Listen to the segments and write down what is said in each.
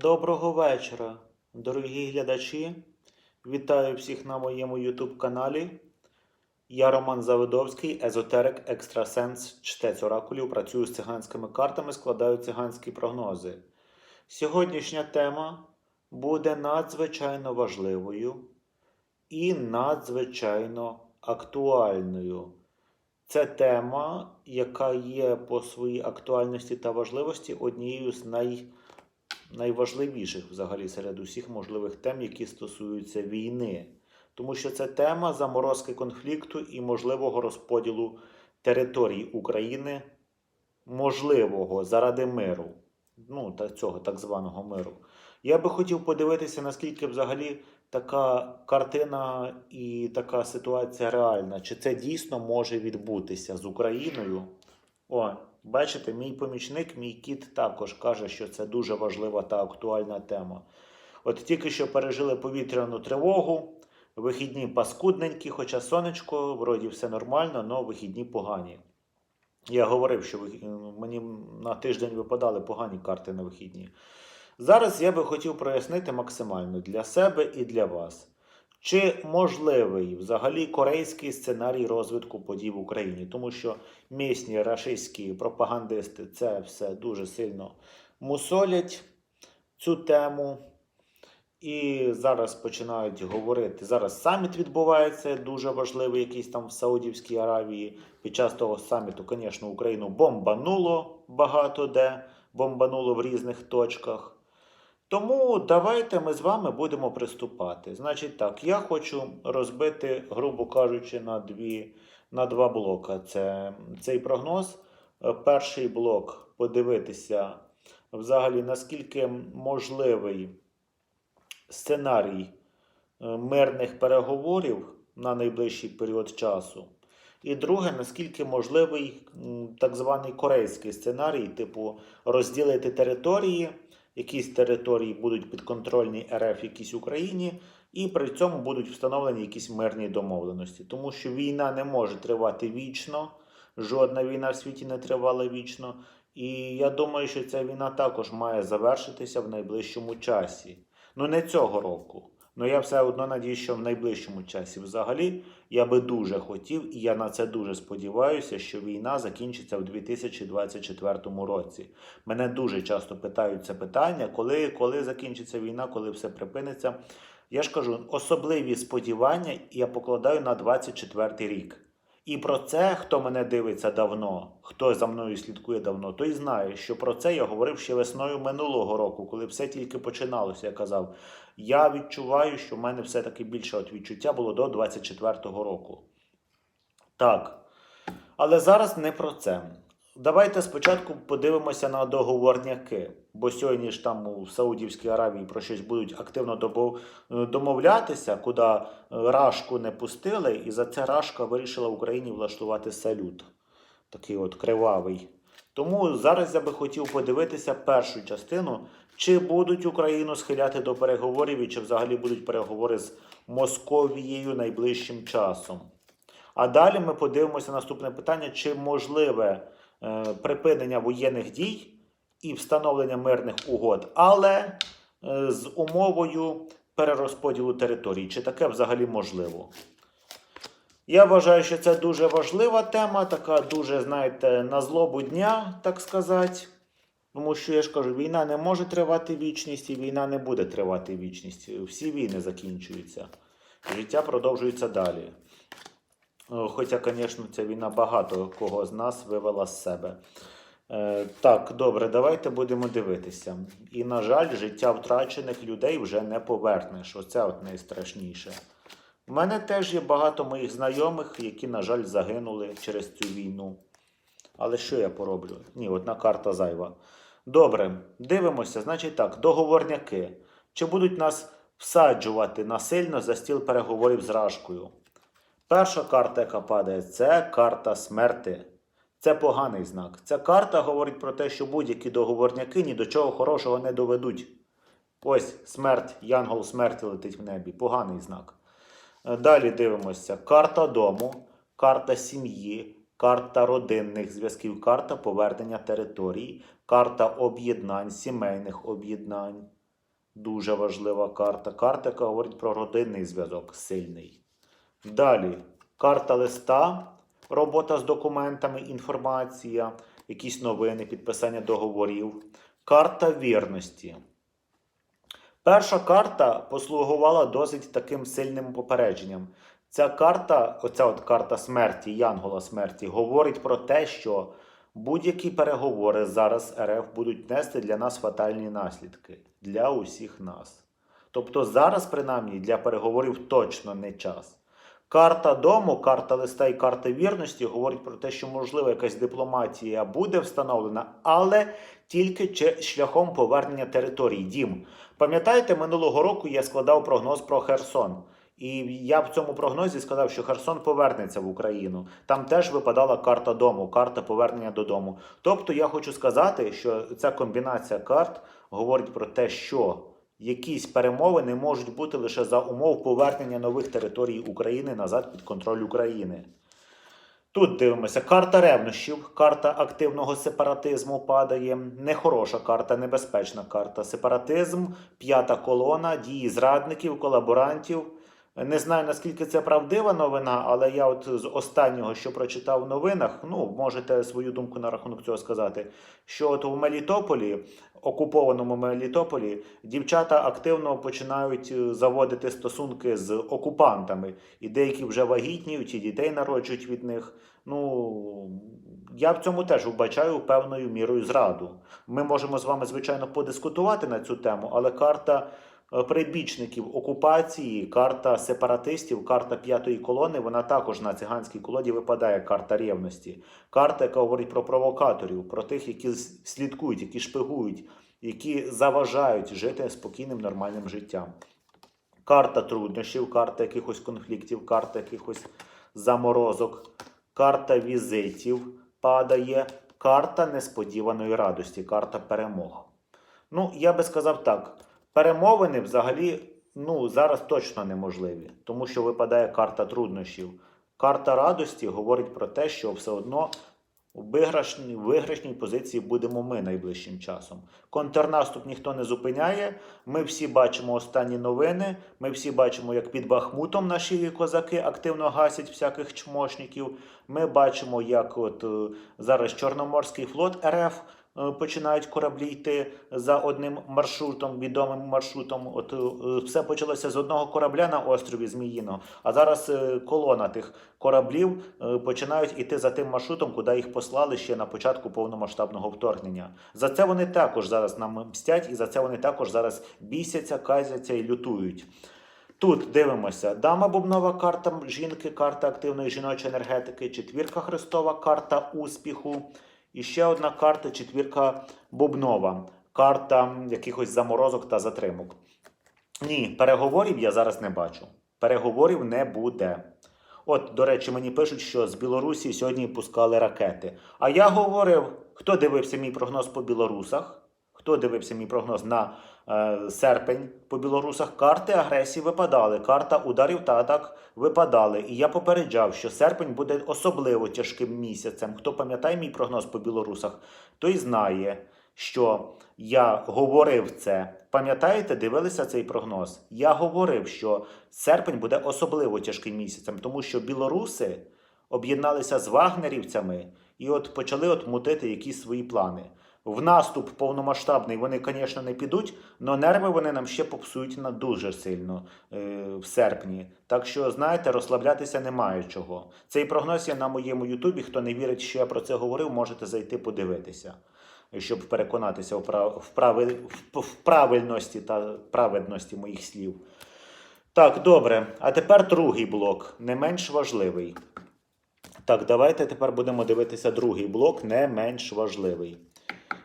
Доброго вечора, дорогі глядачі. Вітаю всіх на моєму YouTube каналі. Я Роман Завидовський, езотерик, екстрасенс, чтець оракулів, працюю з циганськими картами, складаю циганські прогнози. Сьогоднішня тема буде надзвичайно важливою і надзвичайно актуальною. Це тема, яка є по своїй актуальності та важливості однією з най найважливіших взагалі серед усіх можливих тем, які стосуються війни. Тому що це тема заморозки конфлікту і можливого розподілу територій України, можливого заради миру, ну та цього так званого миру. Я би хотів подивитися, наскільки взагалі така картина і така ситуація реальна. Чи це дійсно може відбутися з Україною? О, бачите, мій помічник, мій кіт також каже, що це дуже важлива та актуальна тема. От тільки що пережили повітряну тривогу, вихідні паскудненькі, хоча сонечко, вроді все нормально, але вихідні погані. Я говорив, що мені на тиждень випадали погані карти на вихідні. Зараз я би хотів прояснити максимально для себе і для вас. Чи можливий взагалі корейський сценарій розвитку подій в Україні? Тому що місні рашистські пропагандисти це все дуже сильно мусолять цю тему. І зараз починають говорити. Зараз саміт відбувається, дуже важливий, якийсь там в Саудівській Аравії. Під час того саміту, звісно, Україну бомбануло багато де, бомбануло в різних точках. Тому давайте ми з вами будемо приступати. Значить так, я хочу розбити, грубо кажучи, на, дві, на два блока. Це цей прогноз. Е, Перший блок подивитися взагалі, наскільки можливий сценарій е, мирних переговорів на найближчий період часу. І друге, наскільки можливий так званий корейський сценарій, типу розділити території, якісь території будуть підконтрольні РФ якійсь Україні, і при цьому будуть встановлені якісь мирні домовленості. Тому що війна не може тривати вічно, жодна війна в світі не тривала вічно. І я думаю, що ця війна також має завершитися в найближчому часі. Ну не цього року. Ну я все одно надію, що в найближчому часі взагалі я би дуже хотів, і я на це дуже сподіваюся, що війна закінчиться в 2024 році. Мене дуже часто питають це питання, коли, коли закінчиться війна, коли все припиниться. Я ж кажу, особливі сподівання я покладаю на 24 рік. І про це, хто мене дивиться давно, хто за мною слідкує давно, той знає, що про це я говорив ще весною минулого року, коли все тільки починалося. Я казав, я відчуваю, що в мене все-таки більше от відчуття було до 24-го року. Так. Але зараз не про це. Давайте спочатку подивимося на договорняки, бо сьогодні ж там у Саудівській Аравії про щось будуть активно домовлятися, куди е, Рашку не пустили, і за це Рашка вирішила Україні влаштувати салют. Такий от кривавий. Тому зараз я би хотів подивитися першу частину, чи будуть Україну схиляти до переговорів, і чи взагалі будуть переговори з Московією найближчим часом. А далі ми подивимося наступне питання: чи можливе е, припинення воєнних дій і встановлення мирних угод, але е, з умовою перерозподілу територій. Чи таке взагалі можливо? Я вважаю, що це дуже важлива тема, така дуже, знаєте, на злобу дня, так сказати. Тому що я ж кажу, війна не може тривати вічність, і війна не буде тривати вічність. Всі війни закінчуються. Життя продовжується далі. Е, Хоча, звісно, ця війна багато кого з нас вивела з себе. Е, так, добре, давайте будемо дивитися. І, на жаль, життя втрачених людей вже не повернеш. Оце от найстрашніше. У мене теж є багато моїх знайомих, які, на жаль, загинули через цю війну. Але що я пороблю? Ні, одна карта зайва. Добре, дивимося. Значить так, договорняки. Чи будуть нас всаджувати насильно за стіл переговорів з Рашкою? Перша карта, яка падає, це карта смерти. Це поганий знак. Ця карта говорить про те, що будь-які договорняки ні до чого хорошого не доведуть. Ось смерть, янгол смерті летить в небі. Поганий знак. Далі дивимося: карта дому, карта сім'ї, карта родинних зв'язків, карта повернення територій, карта об'єднань, сімейних об'єднань. Дуже важлива карта. Карта, яка говорить про родинний зв'язок сильний. Далі карта листа, робота з документами, інформація, якісь новини, підписання договорів. Карта вірності. Перша карта послугувала досить таким сильним попередженням. Ця карта, оця от карта смерті, Янгола смерті, говорить про те, що будь-які переговори зараз РФ будуть нести для нас фатальні наслідки для усіх нас. Тобто зараз, принаймні, для переговорів точно не час. Карта дому, карта листа і карта вірності говорить про те, що можливо якась дипломатія буде встановлена, але тільки шляхом повернення територій. Дім. Пам'ятаєте, минулого року я складав прогноз про Херсон. І я в цьому прогнозі сказав, що Херсон повернеться в Україну. Там теж випадала карта дому, карта повернення додому. Тобто я хочу сказати, що ця комбінація карт говорить про те, що якісь перемовини можуть бути лише за умов повернення нових територій України назад під контроль України. Тут дивимося, карта ревнощів, карта активного сепаратизму падає. Нехороша карта, небезпечна карта. Сепаратизм, п'ята колона, дії зрадників, колаборантів. Не знаю, наскільки це правдива новина, але я от з останнього, що прочитав в новинах, ну, можете свою думку на рахунок цього сказати, що от у Мелітополі, окупованому Мелітополі, дівчата активно починають е, заводити стосунки з окупантами, і деякі вже вагітніють, і дітей народжують від них. Ну, я в цьому теж вбачаю певною мірою зраду. Ми можемо з вами, звичайно, подискутувати на цю тему, але карта прибічників окупації, карта сепаратистів, карта п'ятої колони, вона також на циганській колоді випадає карта рівності. Карта, яка говорить про провокаторів, про тих, які слідкують, які шпигують, які заважають жити спокійним нормальним життям. Карта труднощів, карта якихось конфліктів, карта якихось заморозок, карта візитів падає, карта несподіваної радості, карта перемог. Ну, я би сказав так: перемовини взагалі ну, зараз точно неможливі, тому що випадає карта труднощів. Карта радості говорить про те, що все одно у виграшній, виграшній позиції будемо ми найближчим часом. Контрнаступ ніхто не зупиняє. Ми всі бачимо останні новини. Ми всі бачимо, як під Бахмутом наші козаки активно гасять всяких чмошників. Ми бачимо, як от е, зараз Чорноморський флот РФ починають кораблі йти за одним маршрутом, відомим маршрутом. От е, все почалося з одного корабля на острові Зміїного, а зараз е, колона тих кораблів е, починають іти за тим маршрутом, куди їх послали ще на початку повномасштабного вторгнення. За це вони також зараз нам мстять, і за це вони також зараз бісяться, казяться і лютують. Тут дивимося: дама бубнова карта жінки, карта активної жіночої енергетики, четвірка хрестова, карта успіху. І ще одна карта четвірка бубнова, карта якихось заморозок та затримок. Ні, переговорів я зараз не бачу. Переговорів не буде. От, до речі, мені пишуть, що з Білорусі сьогодні пускали ракети. А я говорив, хто дивився мій прогноз по білорусах? Хто дивився мій прогноз на е, серпень по білорусах? Карти агресії випадали, карта ударів та атак випадали. І я попереджав, що серпень буде особливо тяжким місяцем. Хто пам'ятає мій прогноз по білорусах, той знає, що я говорив це. Пам'ятаєте, дивилися цей прогноз? Я говорив, що серпень буде особливо тяжким місяцем, тому що білоруси об'єдналися з вагнерівцями і от почали от мутити якісь свої плани. В наступ повномасштабний вони, звісно, не підуть, але нерви вони нам ще попсують на дуже сильно е, в серпні. Так що, знаєте, розслаблятися немає чого. Цей прогноз є на моєму Ютубі. Хто не вірить, що я про це говорив, можете зайти подивитися, щоб переконатися в, прав... в, прави... в правильності та праведності моїх слів. Так, добре. А тепер другий блок, не менш важливий. Так, давайте тепер будемо дивитися другий блок, не менш важливий.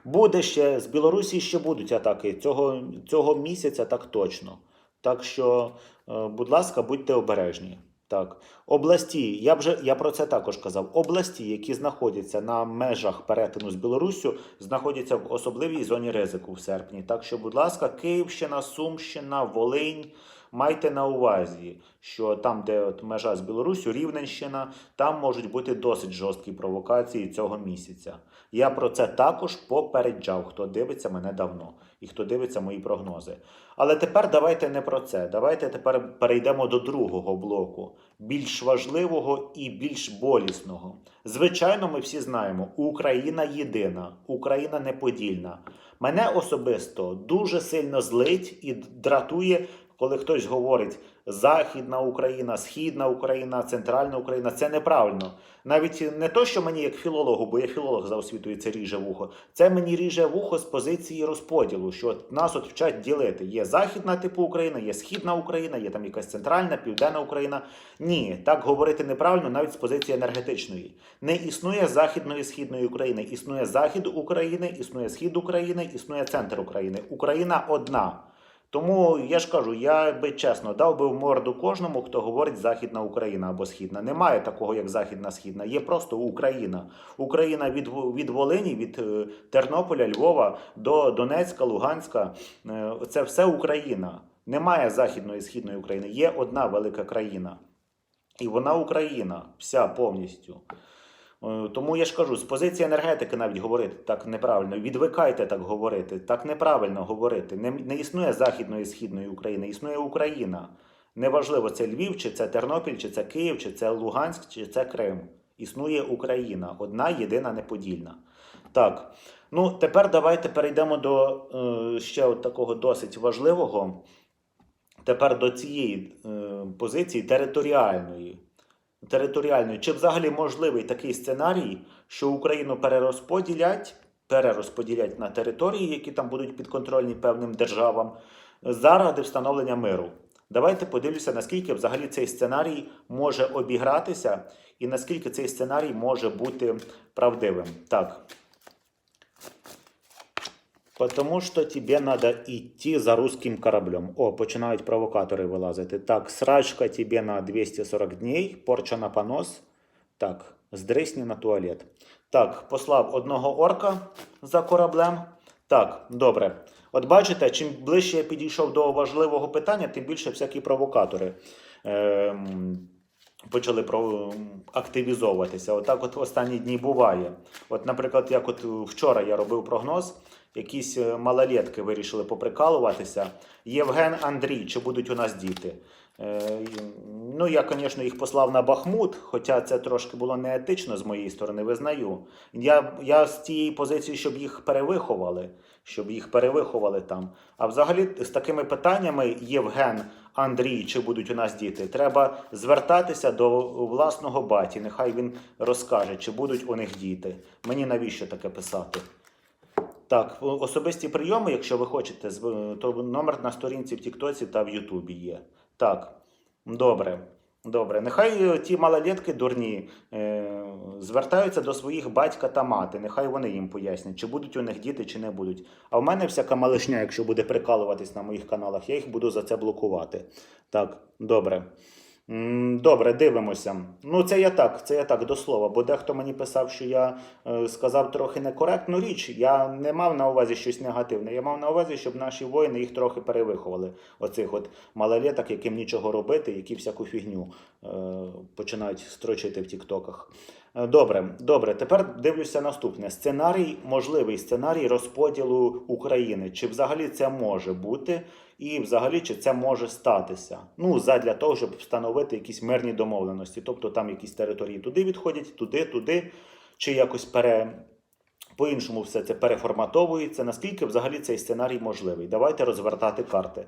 Буде ще з Білорусі ще будуть атаки цього, цього місяця, так точно. Так що, е, будь ласка, будьте обережні. Так, області, я вже я про це також казав. Області, які знаходяться на межах перетину з Білоруссю, знаходяться в особливій зоні ризику в серпні. Так що, будь ласка, Київщина, Сумщина, Волинь, Майте на увазі, що там, де от межа з Білоруссю, Рівненщина, там можуть бути досить жорсткі провокації цього місяця. Я про це також попереджав, хто дивиться мене давно і хто дивиться мої прогнози. Але тепер давайте не про це. Давайте тепер перейдемо до другого блоку, більш важливого і більш болісного. Звичайно, ми всі знаємо, Україна єдина, Україна неподільна. Мене особисто дуже сильно злить і дратує, коли хтось говорить Західна Україна, Східна Україна, Центральна Україна. Це неправильно. Навіть не то, що мені як філологу, бо я філолог за освітою, це ріже вухо. Це мені ріже вухо з позиції розподілу, що нас от вчать ділити. Є Західна типу Україна, є Східна Україна, є там якась центральна, південна Україна. Ні, так говорити неправильно навіть з позиції енергетичної. Не існує Західної Східної України. Існує Захід України, існує Схід України, існує центр України. Україна одна. Тому я ж кажу, я би чесно дав би в морду кожному, хто говорить Західна Україна або Східна. Немає такого, як Західна Східна. Є просто Україна. Україна від, від Волині, від е, Тернополя, Львова до Донецька, Луганська. Е, Це все Україна. Немає Західної Східної України. Є одна велика країна. І вона Україна, вся повністю. Е, Тому я ж кажу, з позиції енергетики навіть говорити так неправильно. Відвикайте так говорити, так неправильно говорити. Не, не існує Західної і Східної України, існує Україна. Неважливо, це Львів, чи це Тернопіль, чи це Київ, чи це Луганськ, чи це Крим. Існує Україна, одна єдина неподільна. Так, ну тепер давайте перейдемо до е, ще от такого досить важливого. Тепер до цієї е, позиції територіальної територіальної, чи взагалі можливий такий сценарій, що Україну перерозподілять, перерозподілять на території, які там будуть підконтрольні певним державам, заради встановлення миру. Давайте подивлюся, наскільки взагалі цей сценарій може обігратися, і наскільки цей сценарій може бути правдивим. Так. Потому що тебе надо йти за русским кораблем. О, починають провокатори вилазити. Так, срачка тебе на 240 днів, порча на понос. Так, здрисні на туалет. Так, послав одного орка за кораблем. Так, добре. От бачите, чим ближче я підійшов до важливого питання, тим більше всякі провокатори. Ем, почали про активізовуватися. Отак, от останні дні буває. От, наприклад, як от вчора я робив прогноз, якісь е, малолетки вирішили поприкалуватися. Євген Андрій, чи будуть у нас діти? Е, ну, я, звісно, їх послав на Бахмут, хоча це трошки було неетично з моєї сторони, визнаю. Я, я з тієї позиції, щоб їх перевиховали, щоб їх перевиховали там. А взагалі з такими питаннями Євген Андрій, чи будуть у нас діти, треба звертатися до власного баті. Нехай він розкаже, чи будуть у них діти. Мені навіщо таке писати? Так, особисті прийоми, якщо ви хочете, то номер на сторінці в Тіктоці та в Ютубі є. Так, добре. Добре, нехай е, ті малолетки дурні е, звертаються до своїх батька та мати. Нехай вони їм пояснять, чи будуть у них діти, чи не будуть. А в мене всяка малишня, якщо буде прикалуватись на моїх каналах, я їх буду за це блокувати. Так, добре. Добре, дивимося. Ну, це я так, це я так до слова, бо дехто мені писав, що я е, сказав трохи некоректну річ. Я не мав на увазі щось негативне. Я мав на увазі, щоб наші воїни їх трохи перевиховали. Оцих от малолеток, яким нічого робити, які всяку фігню е, починають строчити в тіктоках. Е, Добре, добре. Тепер дивлюся наступне. Сценарій, можливий сценарій розподілу України. Чи взагалі це може бути? І взагалі чи це може статися? Ну, задля того, щоб встановити якісь мирні домовленості. Тобто там якісь території туди відходять, туди, туди, чи якось пере. По-іншому все це переформатовується. Наскільки взагалі цей сценарій можливий? Давайте розвертати карти.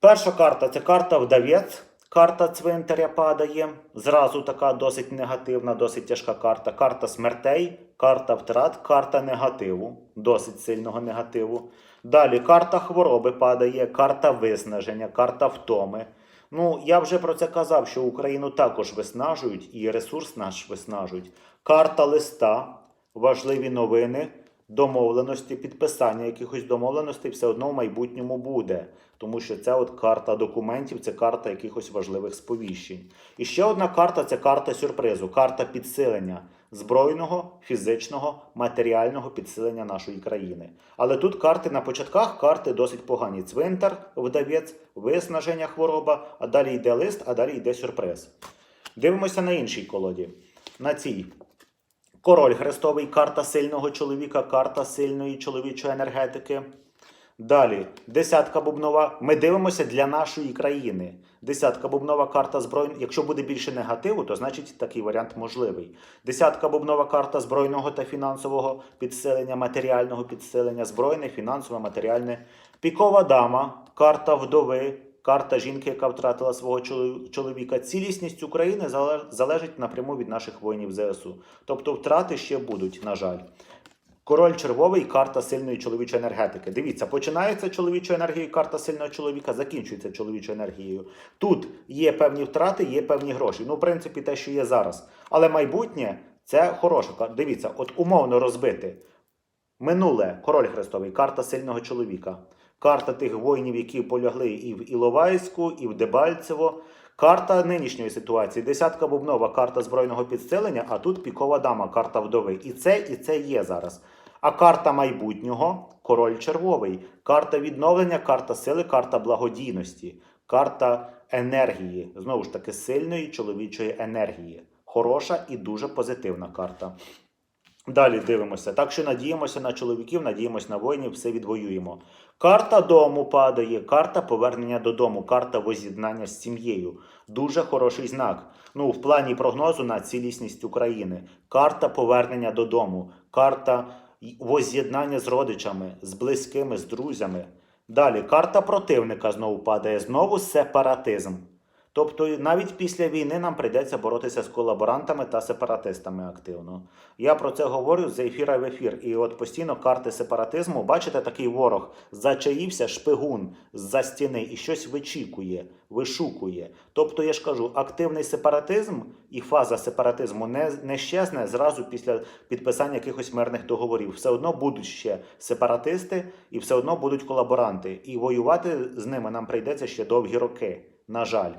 Перша карта це карта вдавець. Карта цвинтаря падає. Зразу така досить негативна, досить тяжка карта. Карта смертей, карта втрат, карта негативу, досить сильного негативу. Далі карта хвороби падає, карта виснаження, карта втоми. Ну, я вже про це казав, що Україну також виснажують і ресурс наш виснажують. Карта листа, важливі новини, домовленості, підписання якихось домовленостей все одно в майбутньому буде. Тому що це от карта документів, це карта якихось важливих сповіщень. І ще одна карта це карта сюрпризу, карта підсилення. збройного, фізичного, матеріального підсилення нашої країни. Але тут карти на початках карти досить погані. Цвинтар, вдавець, виснаження хвороба, а далі йде лист, а далі йде сюрприз. Дивимося на іншій колоді. На цій. Король хрестовий, карта сильного чоловіка, карта сильної чоловічої енергетики. Далі, десятка бубнова. Ми дивимося для нашої країни. Десятка бубнова карта збройної. Якщо буде більше негативу, то значить такий варіант можливий. Десятка бубнова карта збройного та фінансового підсилення, матеріального підсилення, збройне, фінансове, матеріальне. Пікова дама, карта вдови, карта жінки, яка втратила свого чоловіка. Цілісність України залежить напряму від наших воїнів ЗСУ. Тобто втрати ще будуть, на жаль. Король червовий карта сильної чоловічої енергетики. Дивіться, починається чоловічою енергією, карта сильного чоловіка, закінчується чоловічою енергією. Тут є певні втрати, є певні гроші. Ну, в принципі, те, що є зараз. Але майбутнє це хороша карта. Дивіться, от умовно розбити. Минуле король Христовий, карта сильного чоловіка. Карта тих воїнів, які полягли і в Іловайську, і в Дебальцево. Карта нинішньої ситуації. Десятка бубнова, карта збройного підсилення, а тут пікова дама, карта вдови. І це, і це є зараз. А карта майбутнього король червовий, карта відновлення, карта сили, карта благодійності, карта енергії. Знову ж таки, сильної чоловічої енергії. Хороша і дуже позитивна карта. Далі дивимося. Так що надіємося на чоловіків, надіємося на воїнів, все відвоюємо. Карта дому падає, карта повернення додому, карта воз'єднання з сім'єю. Дуже хороший знак. Ну, в плані прогнозу на цілісність України. Карта повернення додому, карта воз'єднання з родичами, з близькими, з друзями. Далі карта противника знову падає, знову сепаратизм. Тобто навіть після війни нам прийдеться боротися з колаборантами та сепаратистами активно. Я про це говорю з ефіра в ефір. І от постійно карти сепаратизму, бачите, такий ворог зачаївся шпигун з-за стіни і щось вичікує, вишукує. Тобто, я ж кажу, активний сепаратизм і фаза сепаратизму не, не щезне зразу після підписання якихось мирних договорів. Все одно будуть ще сепаратисти і все одно будуть колаборанти. І воювати з ними нам прийдеться ще довгі роки. На жаль.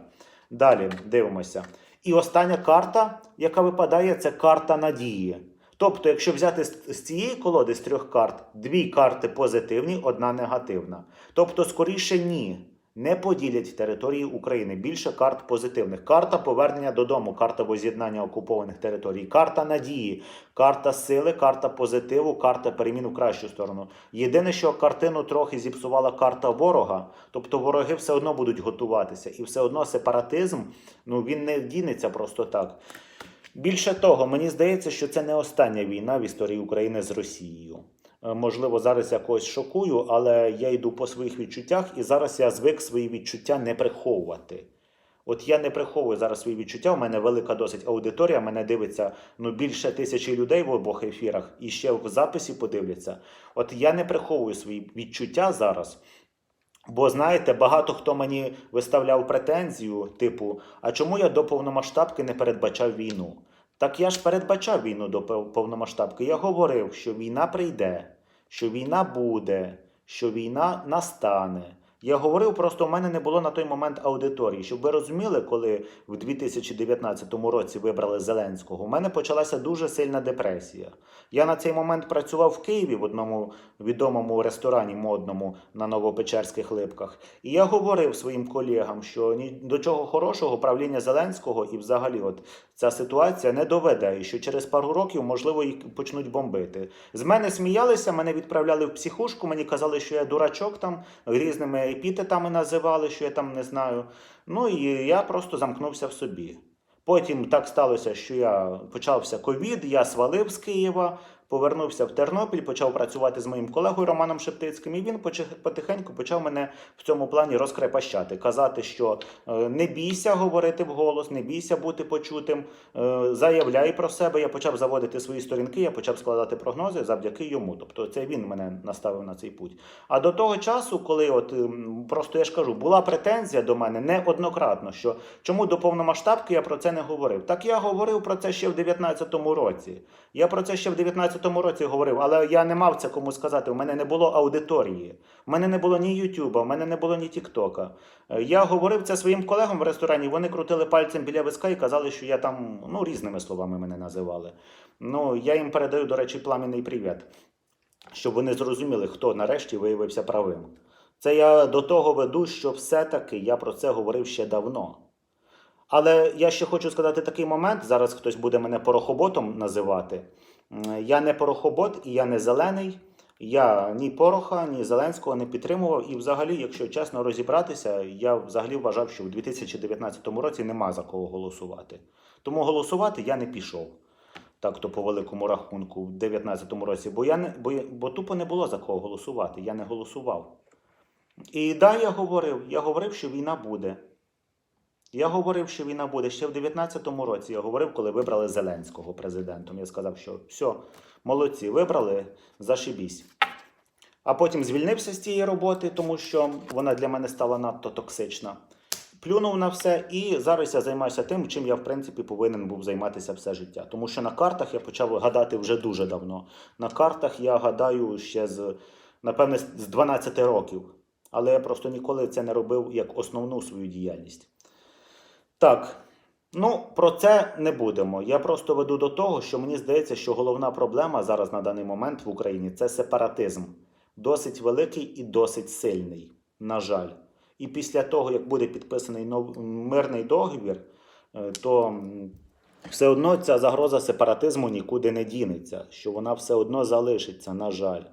Далі дивимося. І остання карта, яка випадає, це карта надії. Тобто, якщо взяти з цієї колоди з трьох карт, дві карти позитивні, одна негативна. Тобто, скоріше ні. Не поділять території України. Більше карт позитивних. Карта повернення додому, карта воз'єднання окупованих територій, карта надії, карта сили, карта позитиву, карта перемін у кращу сторону. Єдине, що картину трохи зіпсувала карта ворога, тобто вороги все одно будуть готуватися, і все одно сепаратизм ну він не дінеться просто так. Більше того, мені здається, що це не остання війна в історії України з Росією. Е, Можливо, зараз я когось шокую, але я йду по своїх відчуттях, і зараз я звик свої відчуття не приховувати. От я не приховую зараз свої відчуття. У мене велика досить аудиторія. Мене дивиться ну більше тисячі людей в обох ефірах, і ще в записі подивляться. От я не приховую свої відчуття зараз. Бо знаєте, багато хто мені виставляв претензію, типу, а чому я до повномасштабки не передбачав війну? Так я ж передбачав війну до пов- повномасштабки. Я говорив, що війна прийде, що війна буде, що війна настане. Я говорив, просто в мене не було на той момент аудиторії. Щоб ви розуміли, коли в 2019 році вибрали Зеленського, у мене почалася дуже сильна депресія. Я на цей момент працював в Києві в одному відомому ресторані модному на Новопечерських липках. І я говорив своїм колегам, що ні до чого хорошого правління Зеленського і взагалі от ця ситуація не доведе, і що через пару років, можливо, їх почнуть бомбити. З мене сміялися, мене відправляли в психушку, мені казали, що я дурачок там, різними епітетами називали, що я там не знаю. Ну і я просто замкнувся в собі. Потім так сталося, що я почався ковід, я свалив з Києва, повернувся в Тернопіль, почав працювати з моїм колегою Романом Шептицьким, і він потихеньку почав мене в цьому плані розкрепощати, казати, що е, не бійся говорити вголос, не бійся бути почутим, е, заявляй про себе. Я почав заводити свої сторінки, я почав складати прогнози завдяки йому. Тобто, це він мене наставив на цей путь. А до того часу, коли от ем, просто я ж кажу, була претензія до мене неоднократно, що чому до повномасштабки я про це не говорив. Так я говорив про це ще в 19-му році. Я про це ще в 19 2012 році говорив, але я не мав це кому сказати. У мене не було аудиторії. У мене не було ні Ютуба, у мене не було ні Тіктока. Е, Я говорив це своїм колегам в ресторані. Вони крутили пальцем біля виска і казали, що я там ну різними словами мене називали. Ну я їм передаю, до речі, пламенний привіт, щоб вони зрозуміли, хто нарешті виявився правим. Це я до того веду, що все-таки я про це говорив ще давно. Але я ще хочу сказати такий момент. Зараз хтось буде мене порохоботом називати. Я не порохобот і я не зелений. Я ні Пороха, ні Зеленського не підтримував. І взагалі, якщо чесно розібратися, я взагалі вважав, що в 2019 році нема за кого голосувати. Тому голосувати я не пішов. Так, то по великому рахунку, в 2019 році, бо я не бо, бо тупо не було за кого голосувати. Я не голосував. І да, я говорив, я говорив, що війна буде. Я говорив, що війна буде ще в 19-му році. Я говорив, коли вибрали Зеленського президентом. Я сказав, що все, молодці, вибрали, зашибісь. А потім звільнився з цієї роботи, тому що вона для мене стала надто токсична. Плюнув на все, і зараз я займаюся тим, чим я в принципі повинен був займатися все життя. Тому що на картах я почав гадати вже дуже давно. На картах я гадаю ще з, напевне, з 12 років. Але я просто ніколи це не робив як основну свою діяльність. Так, ну про це не будемо. Я просто веду до того, що мені здається, що головна проблема зараз на даний момент в Україні це сепаратизм. Досить великий і досить сильний, на жаль. І після того, як буде підписаний мирний договір, е, то все одно ця загроза сепаратизму нікуди не дінеться, що вона все одно залишиться, на жаль.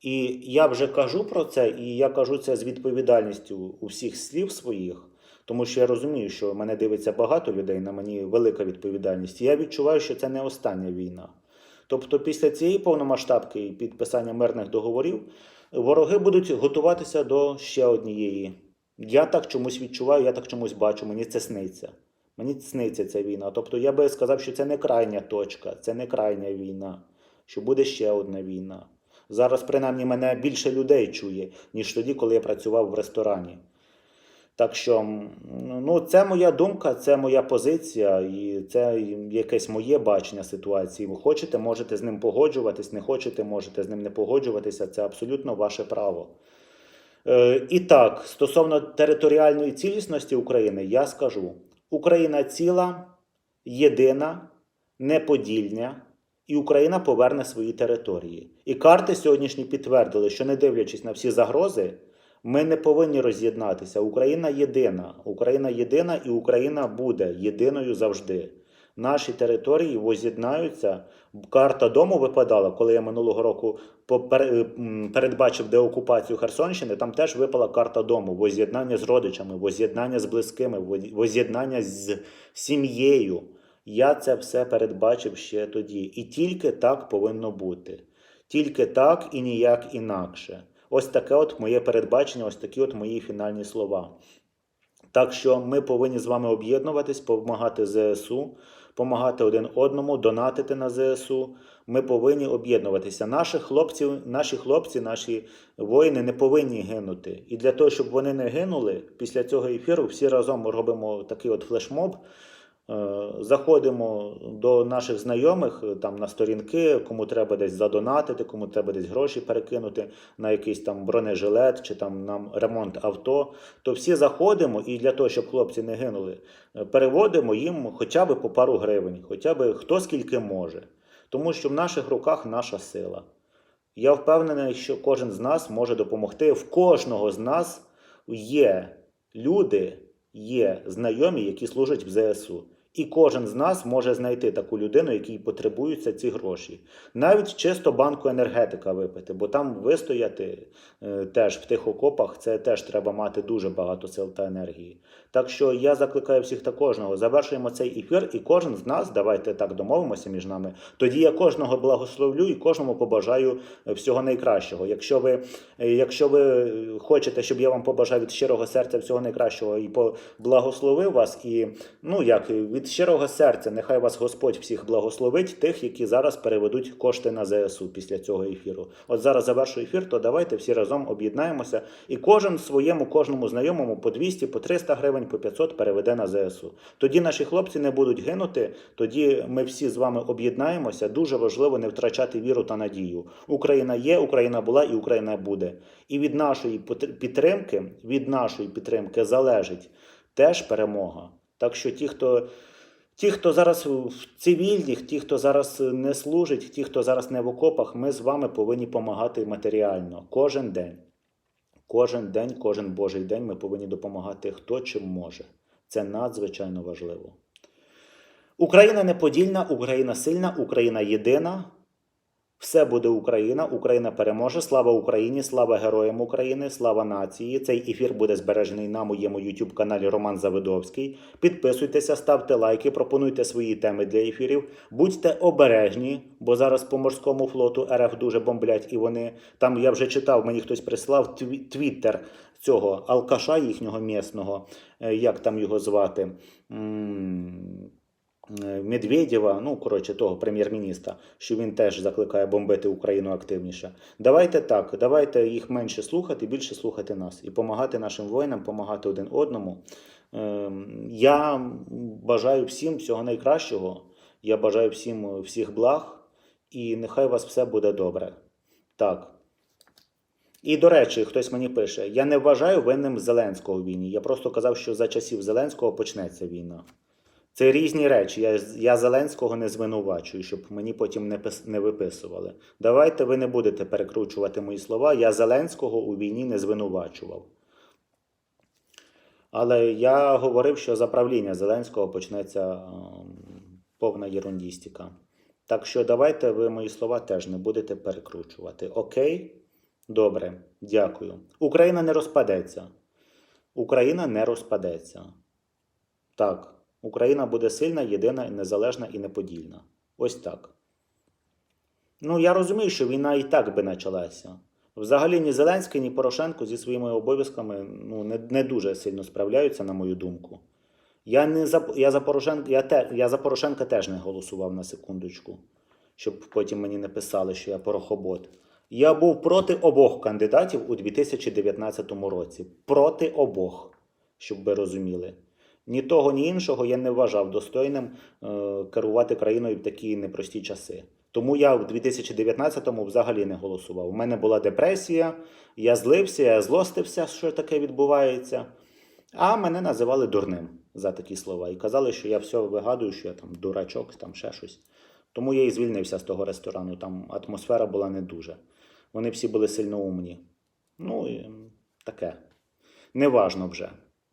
І я вже кажу про це, і я кажу це з відповідальністю у всіх слів своїх, тому що я розумію, що мене дивиться багато людей, на мені велика відповідальність. І я відчуваю, що це не остання війна. Тобто, після цієї повномасштабки і підписання мирних договорів вороги будуть готуватися до ще однієї. Я так чомусь відчуваю, я так чомусь бачу, мені це сниться. Мені сниться ця війна. Тобто я би сказав, що це не крайня точка, це не крайня війна, що буде ще одна війна. Зараз, принаймні, мене більше людей чує, ніж тоді, коли я працював в ресторані. Так що, ну, це моя думка, це моя позиція, і це якесь моє бачення ситуації. Ви хочете, можете з ним погоджуватись, не хочете, можете з ним не погоджуватися. Це абсолютно ваше право. Е, і так, стосовно територіальної цілісності України, я скажу: Україна ціла, єдина, неподільня, і Україна поверне свої території. І карти сьогоднішні підтвердили, що не дивлячись на всі загрози, ми не повинні роз'єднатися. Україна єдина. Україна єдина і Україна буде єдиною завжди. Наші території воз'єднаються. Карта дому випадала, коли я минулого року передбачив деокупацію Херсонщини. Там теж випала карта дому, воз'єднання з родичами, воз'єднання з близькими, воз- воз'єднання з сім'єю. Я це все передбачив ще тоді. І тільки так повинно бути. Тільки так і ніяк інакше. Ось таке от моє передбачення, ось такі от мої фінальні слова. Так що ми повинні з вами об'єднуватись, допомагати ЗСУ, допомагати один одному, донатити на ЗСУ. Ми повинні об'єднуватися. Наші хлопці, наші хлопці, наші воїни не повинні гинути. І для того, щоб вони не гинули, після цього ефіру всі разом робимо такий от флешмоб. Е, Заходимо до наших знайомих е, там на сторінки, кому треба десь задонатити, кому треба десь гроші перекинути на якийсь там бронежилет чи там на ремонт авто. То всі заходимо і для того, щоб хлопці не гинули, е, переводимо їм хоча б по пару гривень, хоча б хто скільки може. Тому що в наших руках наша сила. Я впевнений, що кожен з нас може допомогти. В кожного з нас є люди, є знайомі, які служать в ЗСУ. І кожен з нас може знайти таку людину, якій потребуються ці гроші. Навіть чисто банку енергетика випити, бо там вистояти е, теж в тих окопах це теж треба мати дуже багато сил та енергії. Так що я закликаю всіх та кожного. Завершуємо цей ефір, і кожен з нас, давайте так домовимося між нами. Тоді я кожного благословлю і кожному побажаю е, всього найкращого. Якщо ви, е, якщо ви хочете, щоб я вам побажав від щирого серця всього найкращого і поблагословив вас, і ну як від від щирого серця, нехай вас Господь всіх благословить, тих, які зараз переведуть кошти на ЗСУ після цього ефіру. От зараз завершу ефір, то давайте всі разом об'єднаємося, і кожен своєму, кожному знайомому по 200, по 300 гривень, по 500 переведе на ЗСУ. Тоді наші хлопці не будуть гинути. Тоді ми всі з вами об'єднаємося. Дуже важливо не втрачати віру та надію. Україна є, Україна була і Україна буде. І від нашої підтримки, від нашої підтримки залежить теж перемога. Так що ті, хто. Ті, хто зараз в цивільних, ті, хто зараз не служить, ті, хто зараз не в окопах, ми з вами повинні допомагати матеріально кожен день. Кожен день, кожен Божий день ми повинні допомагати хто чим може. Це надзвичайно важливо. Україна неподільна, Україна сильна, Україна єдина. Все буде Україна, Україна переможе. Слава Україні, слава героям України, слава нації. Цей ефір буде збережений на моєму YouTube каналі Роман Завидовський. Підписуйтеся, ставте лайки, пропонуйте свої теми для ефірів. Будьте обережні, бо зараз по морському флоту РФ дуже бомблять, і вони там я вже читав, мені хтось прислав твіттер цього алкаша їхнього місного, е, як там його звати. Е, Медведєва, ну коротше, того прем'єр-міністра, що він теж закликає бомбити Україну активніше. Давайте так, давайте їх менше слухати, більше слухати нас і допомагати нашим воїнам, допомагати один одному. Ем, Я бажаю всім всього найкращого. Я бажаю всім всіх благ, і нехай у вас все буде добре. Так. І до речі, хтось мені пише: я не вважаю винним Зеленського в війні. Я просто казав, що за часів Зеленського почнеться війна. Це різні речі. Я, я Зеленського не звинувачую, щоб мені потім не, пис, не виписували. Давайте ви не будете перекручувати мої слова. Я Зеленського у війні не звинувачував. Але я говорив, що за правління Зеленського почнеться ем, повна єрундістика. Так що давайте ви мої слова теж не будете перекручувати. Окей? Добре, дякую. Україна не розпадеться. Україна не розпадеться. Так, Україна буде сильна, єдина, незалежна і неподільна. Ось так. Ну, я розумію, що війна і так би почалася. Взагалі ні Зеленський, ні Порошенко зі своїми обов'язками ну, не, не дуже сильно справляються, на мою думку. Я, не за, я, за Порошенка, я, те, я за Порошенка теж не голосував на секундочку, щоб потім мені не писали, що я порохобот. Я був проти обох кандидатів у 2019 році. Проти обох, щоб ви розуміли. Ні того, ні іншого я не вважав достойним е, керувати країною в такі непрості часи. Тому я в 2019-му взагалі не голосував. У мене була депресія, я злився, я злостився, що таке відбувається. А мене називали дурним за такі слова. І казали, що я все вигадую, що я там дурачок, там ще щось. Тому я і звільнився з того ресторану. Там атмосфера була не дуже. Вони всі були сильно умні. Ну і таке. Неважно вже.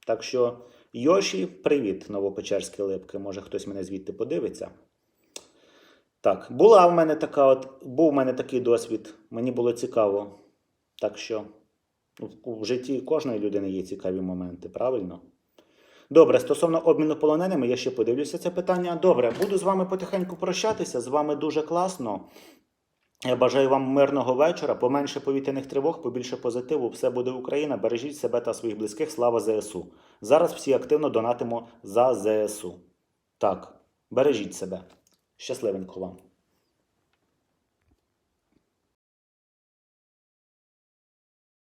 Так що, Йоші, привіт, Новопечерські липки. Може хтось мене звідти подивиться. Так, була в мене така от, був в мене такий досвід. Мені було цікаво. Так що в- в житті кожної людини є цікаві моменти, правильно? Добре, стосовно обміну полоненими, я ще подивлюся це питання. Добре, буду з вами потихеньку прощатися. З вами дуже класно. Я бажаю вам мирного вечора, поменше повітряних тривог, побільше позитиву. Все буде Україна. Бережіть себе та своїх близьких. Слава ЗСУ. Зараз всі активно донатимо за ЗСУ. Так, бережіть себе. Щасливенько вам.